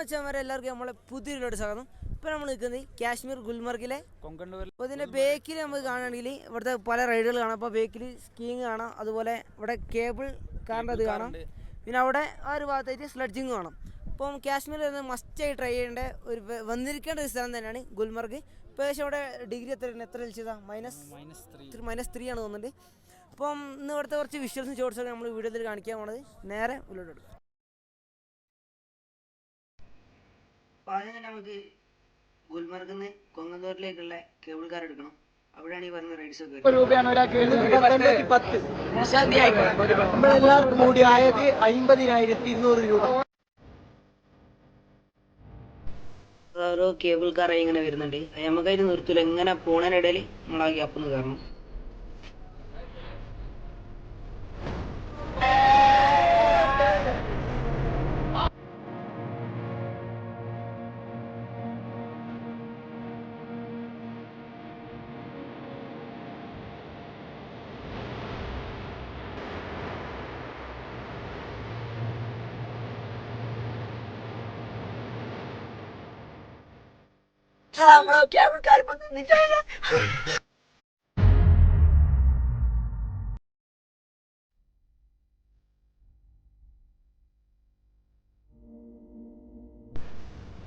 വെച്ചാൽ എല്ലാവർക്കും നമ്മളെ പുതിയൊരു സ്വാഗതം. ഇപ്പം നമ്മൾ നിൽക്കുന്നത് കാശ്മീർ ഗുൽമർഗിലെ അപ്പോൾ ഇതിന്റെ ബേക്കിൽ നമുക്ക് കാണുകയാണെങ്കിൽ ഇവിടുത്തെ പല റൈഡുകൾ കാണാം. അപ്പോൾ ബേക്കിൽ സ്കീയിങ് കാണാം. അതുപോലെ ഇവിടെ കേബിൾ കാറിന്റെ അത് കാണാം. പിന്നെ അവിടെ ആ ഒരു ഭാഗത്തായിട്ട് സ്ലഡ്ജിങ് കാണാം. അപ്പം കാശ്മീരിൽ നിന്ന് മസ്റ്റായി ട്രൈ ചെയ്യേണ്ട ഒരു വന്നിരിക്കേണ്ട ഒരു സ്ഥലം തന്നെയാണ് ഗുൽമർഗ്. ഇപ്പോൾ ഏകദേശം അവിടെ ഡിഗ്രി എത്ര എത്ര ലഭിച്ചതാ? Minus minus three minus three ആണ് തോന്നുന്നുണ്ട്. അപ്പം ഇന്ന് ഇവിടുത്തെ കുറച്ച് വിഷ്വൽസും ഷോർട്സൊക്കെ നമ്മൾ വീഡിയോയിൽ കാണിക്കാൻ പോണത്. നേരെ ഉള്ളിലോട്ട് എടുക്കും. ആദ്യം തന്നെ നമുക്ക് ഗുൽമർഗിൽ നിന്ന് കൊങ്ങന്തോറിലേക്കുള്ള കേബിൾ കാർ എടുക്കണം. അവിടെയാണ് ഈ പറഞ്ഞ റൈഡ്സ് ഒക്കെ രൂപയാണ് ഒരാൾക്ക് എഴുന്നൂറ്റി പത്ത് നമ്മളെല്ലാവർക്കും കൂടി ആയത് അമ്പതിനായിരത്തി ഇരുന്നൂറ് രൂപ. ഓരോ കേബിൾ കാർ ഇങ്ങനെ വരുന്നുണ്ട്. അത് നമുക്കതിന് നിർത്തില്ല എങ്ങനെ പോണതിനിടയിൽ നമ്മൾ ആ കയറണം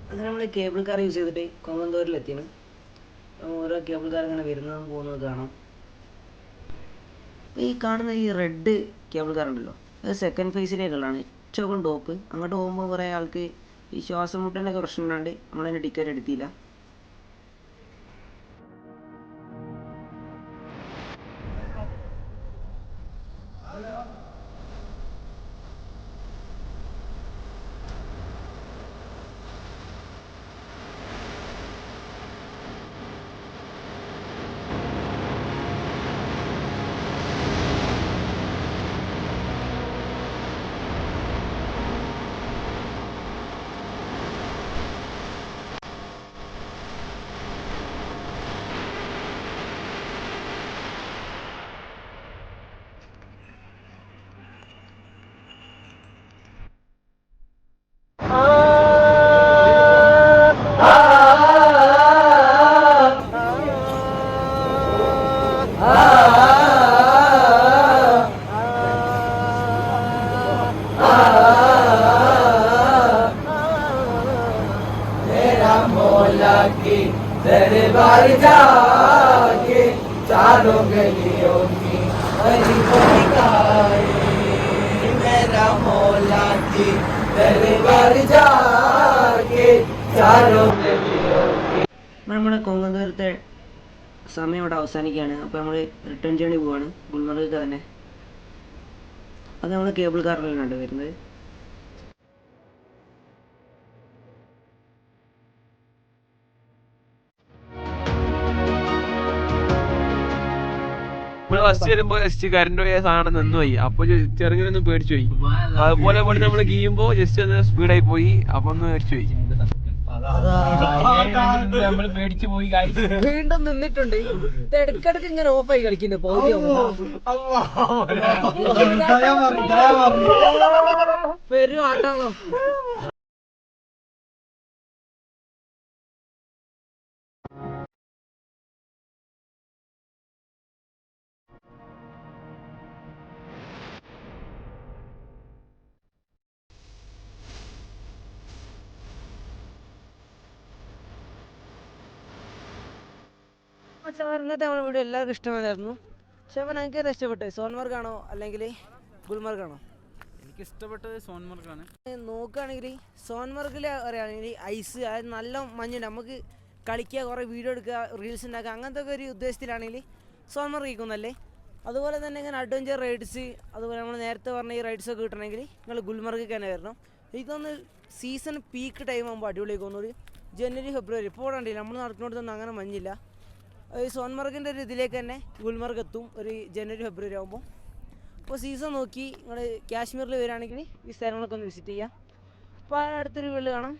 അങ്ങനെ നമ്മൾ കേബിൾ കാർ യൂസ് ചെയ്തിട്ട് കോമന്തോരിലെത്തിയാണ് ഓരോ കേബിൾ കാർ ഇങ്ങനെ വരുന്നതും പോകുന്നത് കാണാം. അപ്പോൾ ഈ കാണുന്ന ഈ റെഡ് കേബിൾ കാർ ഉണ്ടല്ലോ അത് സെക്കൻഡ് ഫേസിലേക്കുള്ളതാണ് ഏറ്റവും ടോപ്പ് അങ്ങോട്ട് പോകുമ്പോൾ കുറേ ആൾക്ക് ഈ ശ്വാസം മുട്ടന്റെ പ്രശ്നം ഉണ്ടാണ്ട് നമ്മളതിന്റെ ടിക്കറ്റ് എടുത്തില്ല. दरबार जाके चारों गलियों की हरी गाए मेरा मौला की दरबार जाके चारों गलियों അപ്പോൾ നമ്മുടെ കൊങ്ങന്തൂരത്തെ സമയം ഇവിടെ അവസാനിക്കുകയാണ് അപ്പോൾ നമ്മൾ റിട്ടേൺ ജേണി പോവാണ് ഗുൽമർഗ് തന്നെ അത് നമ്മൾ കേബിൾ കാറിലാണ് വരുന്നത് നമ്മൾ ഫസ്റ്റ് വരുമ്പോ ജസ്റ്റ് കറണ്ട് പോയ സാധനം നിന്ന് പോയി. അപ്പൊ ചെറുങ്ങനെ പേടിച്ചു പോയി. അതുപോലെ പോലെ നമ്മൾ ഗീയുമ്പോ ജസ്റ്റ് ഒന്ന് സ്പീഡായി പോയി. അപ്പൊ ഒന്ന് പേടിച്ചു പോയി. നമ്മൾ പേടിച്ചു പോയി വീണ്ടും നിന്നിട്ടുണ്ട്. ഇടക്കിടക്ക് ഇങ്ങനെ ഓഫായി കളിക്കുന്നുണ്ട് പകുതി വരും ആട്ടാണോ ഇന്നത്തെ നമ്മുടെ വീഡിയോ എല്ലാവർക്കും ഇഷ്ടമായിരുന്നു. പക്ഷേ എനിക്ക് ഇഷ്ടപ്പെട്ടത് ആണോ അല്ലെങ്കിൽ ഗുൽമർഗ് ആണോ എനിക്ക് ഇഷ്ടപ്പെട്ടത് സോൻമർഗാണ് നോക്കുകയാണെങ്കിൽ സോൻമർഗിൽ പറയുകയാണെങ്കിൽ ഐസ് അതായത് നല്ല മഞ്ഞുണ്ട് നമുക്ക് കളിക്കുക കുറേ വീഡിയോ എടുക്കുക റീൽസ് ഉണ്ടാക്കുക അങ്ങനത്തെ ഒക്കെ ഒരു ഉദ്ദേശത്തിലാണെങ്കിൽ സോൻമർഗ് ഇരിക്കുന്നല്ലേ അതുപോലെ തന്നെ ഇങ്ങനെ അഡ്വഞ്ചർ റൈഡ്സ് അതുപോലെ നമ്മൾ നേരത്തെ പറഞ്ഞ ഈ റൈഡ്സ് ഒക്കെ കിട്ടണമെങ്കിൽ നിങ്ങൾ ഗുൽമർഗിൽ തന്നെ വരണം. എനിക്കൊന്ന് സീസൺ പീക്ക് ടൈം ആകുമ്പോൾ അടിപൊളി തോന്നുന്നത് ജനുവരി ഫെബ്രുവരി ഇപ്പോൾ കണ്ടില്ല നമ്മൾ നടക്കുന്നിടത്തൊന്നും അങ്ങനെ മഞ്ഞില്ല. ഈ സോൻമർഗിന്റെ ഒരു ഇതിലേക്ക് തന്നെ ഗുൽമർഗ് എത്തും ഒരു ജനുവരി ഫെബ്രുവരി ആകുമ്പോൾ അപ്പോൾ സീസൺ നോക്കി നിങ്ങൾ കാശ്മീരിൽ വരികയാണെങ്കിൽ ഈ സ്ഥലങ്ങളൊക്കെ ഒന്ന് വിസിറ്റ് ചെയ്യാം. അപ്പോൾ അടുത്തൊരു വീഡിയോ കാണാം.